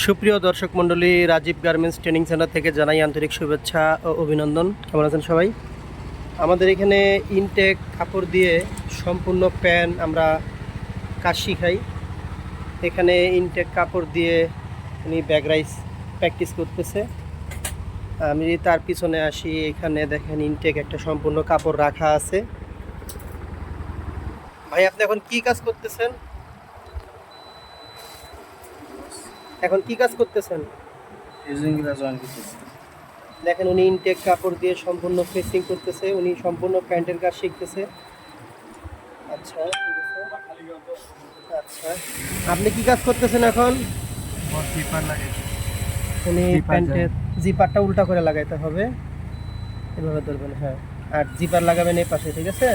সুপ্রিয় দর্শক মণ্ডলী, রাজীব গার্মেন্টস ট্রেনিং সেন্টার থেকে জানাই আন্তরিক শুভেচ্ছা ও অভিনন্দন। কেমন আছেন সবাই? আমাদের এখানে ইনটেক কাপড় দিয়ে সম্পূর্ণ প্যান্ট আমরা কাজ শিখাই এখানে ইনটেক কাপড় দিয়ে উনি ব্যাগ রাইস প্র্যাকটিস করতেছে। আমি তার পিছনে আসি, এখানে দেখেন ইনটেক একটা সম্পূর্ণ কাপড় রাখা আছে। ভাই, আপনি এখন কি কাজ করতেছেন? এখন কি কাজ করতেছেন? দেখেন উনি ইনটেক কাপড় দিয়ে সম্পূর্ণ ফেসিং করতেছে উনি সম্পূর্ণ প্যান্টের কাজ শিখতেছে। আচ্ছা আচ্ছা। আপনি কি কাজ করতেছেন এখন? উনি প্যান্টের জিপারটা উল্টা করে লাগাইতে হবে। এভাবে ধরবেন হ্যাঁ। আর জিপার লাগাবেন এই পাশে ঠিক আছে?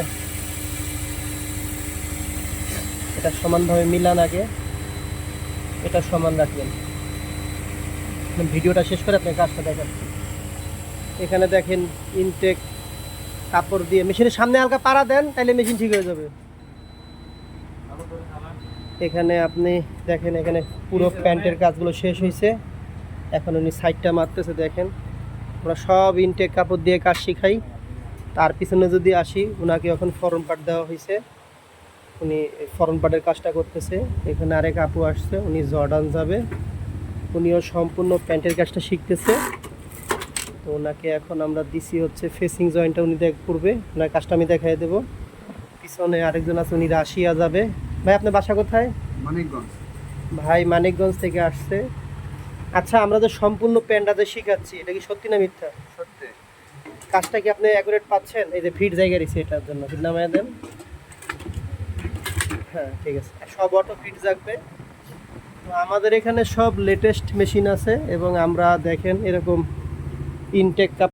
এটা সমানভাবে মিলান আগে। এটা সমান রাখবেন। ভিডিওটা শেষ করে আপনি কাজটা দেখেন এখানে দেখেন ইনটেক কাপড় দিয়ে মেশিনের সামনে হালকা পাড়া দেন তাহলে মেশিন ঠিক হয়ে যাবে। এখানে আপনি দেখেন, এখানে পুরো প্যান্টের কাজগুলো শেষ হয়েছে। এখন উনি সাইডটা মারতেছে, দেখেন। আমরা সব ইনটেক কাপড় দিয়ে কাজ শিখাই। তার পিছনে যদি আসি ওনাকে এখন ফরন পাট দেওয়া হয়েছে। উনি ফরন পাটের কাজটা করতেছে। এখানে আরেক আপু আসছে উনি জর্ডান যাবে। উনিও সম্পূর্ণ প্যান্টের কাজটা শিখতেছে। তো ওনাকে এখন আমরা দিছি হচ্ছে ফেসিং জয়েন্টটা উনি দেখ করবে। ওনার কাজটা আমি দেখাই দেবো। পিছনে আরেকজন আছে উনি রাশিয়া যাবে। ভাই আপনার বাসা কোথায়? মানিকগঞ্জ। ভাই মানিকগঞ্জ থেকে আসছে। আচ্ছা আমরা যে সম্পূর্ণ প্যান্ডাতে শিখাচ্ছি এটা কি সত্যি না মিথ্যা? সত্যি। কাজটা কি আপনি অ্যাকুরেট পাচ্ছেন? এই যে ফিট জায়গা রয়েছে এটার জন্য। ফিট নামায় দেন। হ্যাঁ। ঠিক আছে। সব অটো ফিট থাকবে। তো আমাদের এখানে সব লেটেস্ট মেশিন আছে এবং আমরা দেখেন এরকম ইনটেক কাপ